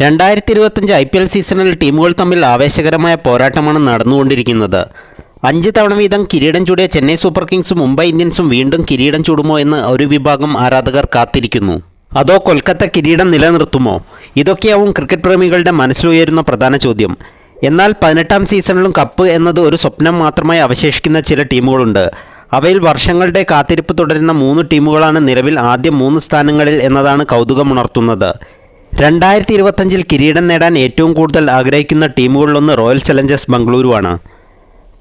രണ്ടായിരത്തി ഇരുപത്തഞ്ച് I P L സീസണിൽ ടീമുകൾ തമ്മിൽ ആവേശകരമായ പോരാട്ടമാണ് നടന്നുകൊണ്ടിരിക്കുന്നത്. അഞ്ച് തവണ വീതം കിരീടം ചൂടിയ ചെന്നൈ സൂപ്പർ കിങ്സും മുംബൈ ഇന്ത്യൻസും വീണ്ടും കിരീടം ചൂടുമോ എന്ന് ഒരു വിഭാഗം ആരാധകർ കാത്തിരിക്കുന്നു. അതോ കൊൽക്കത്ത കിരീടം നിലനിർത്തുമോ? ഇതൊക്കെയാവും ക്രിക്കറ്റ് പ്രേമികളുടെ മനസ്സിലുയരുന്ന പ്രധാന ചോദ്യം. എന്നാൽ പതിനെട്ടാം സീസണിലും കപ്പ് എന്നത് ഒരു സ്വപ്നം മാത്രമായി അവശേഷിക്കുന്ന ചില ടീമുകളുണ്ട്. അവയിൽ വർഷങ്ങളുടെ കാത്തിരിപ്പ് തുടരുന്ന മൂന്ന് ടീമുകളാണ് നിലവിൽ ആദ്യ മൂന്ന് സ്ഥാനങ്ങളിൽ എന്നതാണ് കൗതുകമുണർത്തുന്നത്. രണ്ടായിരത്തി ഇരുപത്തഞ്ചിൽ കിരീടം നേടാൻ ഏറ്റവും കൂടുതൽ ആഗ്രഹിക്കുന്ന ടീമുകളിലൊന്ന് റോയൽ ചലഞ്ചേഴ്സ് ബംഗളൂരുവാണ്.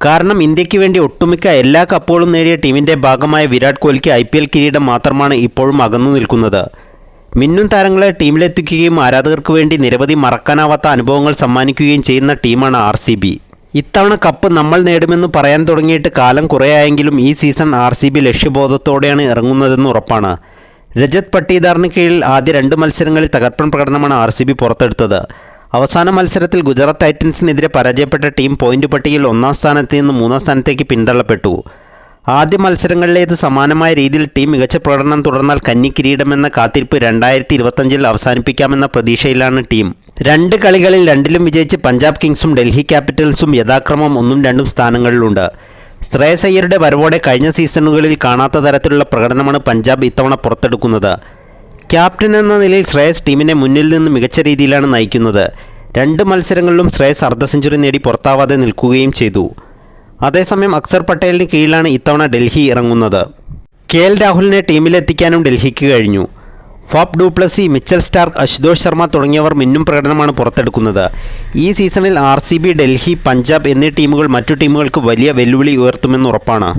കാരണം ഇന്ത്യയ്ക്ക് വേണ്ടി ഒട്ടുമിക്ക എല്ലാ കപ്പുകളും നേടിയ ടീമിന്റെ ഭാഗമായ വിരാട് കോഹ്ലിക്ക് ഐ പി എൽ കിരീടം മാത്രമാണ് ഇപ്പോഴും അകന്നു നിൽക്കുന്നത്. മിന്നും താരങ്ങളെ ടീമിലെത്തിക്കുകയും ആരാധകർക്ക് വേണ്ടി നിരവധി മറക്കാനാവാത്ത അനുഭവങ്ങൾ സമ്മാനിക്കുകയും ചെയ്യുന്ന ടീമാണ് ആർ സി ബി. ഇത്തവണ കപ്പ് നമ്മൾ നേടുമെന്ന് പറയാൻ തുടങ്ങിയിട്ട് കാലം കുറേയായെങ്കിലും ഈ സീസൺ ആർ സി ബി ലക്ഷ്യബോധത്തോടെയാണ് ഇറങ്ങുന്നതെന്ന് ഉറപ്പാണ്. രജത് പട്ടീദാറിന് കീഴിൽ ആദ്യ രണ്ട് മത്സരങ്ങളിൽ തകർപ്പൻ പ്രകടനമാണ് ആർ സി ബി പുറത്തെടുത്തത്. അവസാന മത്സരത്തിൽ ഗുജറാത്ത് ടൈറ്റൻസിനെതിരെ പരാജയപ്പെട്ട ടീം പോയിന്റ് പട്ടികയിൽ ഒന്നാം സ്ഥാനത്ത് നിന്ന് മൂന്നാം സ്ഥാനത്തേക്ക് പിന്തള്ളപ്പെട്ടു. ആദ്യ മത്സരങ്ങളിലേത് സമാനമായ രീതിയിൽ ടീം മികച്ച പ്രകടനം തുടർന്നാൽ കന്നി കിരീടമെന്ന കാത്തിരിപ്പ് രണ്ടായിരത്തി ഇരുപത്തഞ്ചിൽ അവസാനിപ്പിക്കാമെന്ന പ്രതീക്ഷയിലാണ് ടീം. രണ്ട് കളികളിൽ രണ്ടിലും വിജയിച്ച് പഞ്ചാബ് കിങ്സും ഡൽഹി ക്യാപിറ്റൽസും യഥാക്രമം ഒന്നും രണ്ടും സ്ഥാനങ്ങളിലുണ്ട്. ശ്രേയസ് അയ്യരുടെ വരവോടെ കഴിഞ്ഞ സീസണുകളിൽ കാണാത്ത തരത്തിലുള്ള പ്രകടനമാണ് പഞ്ചാബ് ഇത്തവണ പുറത്തെടുക്കുന്നത്. ക്യാപ്റ്റൻ എന്ന നിലയിൽ ശ്രേയസ് ടീമിനെ മുന്നിൽ നിന്ന് മികച്ച രീതിയിലാണ് നയിക്കുന്നത്. രണ്ട് മത്സരങ്ങളിലും ശ്രേയസ് അർദ്ധ സെഞ്ചുറി നേടി പുറത്താവാതെ നിൽക്കുകയും ചെയ്തു. അതേസമയം അക്സർ പട്ടേലിന് കീഴിലാണ് ഇത്തവണ ഡൽഹി ഇറങ്ങുന്നത്. കെ എൽ രാഹുലിനെ ടീമിലെത്തിക്കാനും ഡൽഹിക്ക് കഴിഞ്ഞു. Faf du Plessis Mitchell Starc Ashutosh Sharma തുടങ്ങിയവർ മിന്നും പ്രകടനമാണ് പുറത്തെടുക്കുന്നത്. ഈ സീസണിൽ ആർ ഡൽഹി പഞ്ചാബ് എന്നീ ടീമുകൾ മറ്റു ടീമുകൾക്ക് വലിയ വെല്ലുവിളി ഉയർത്തുമെന്ന് ഉറപ്പാണ്.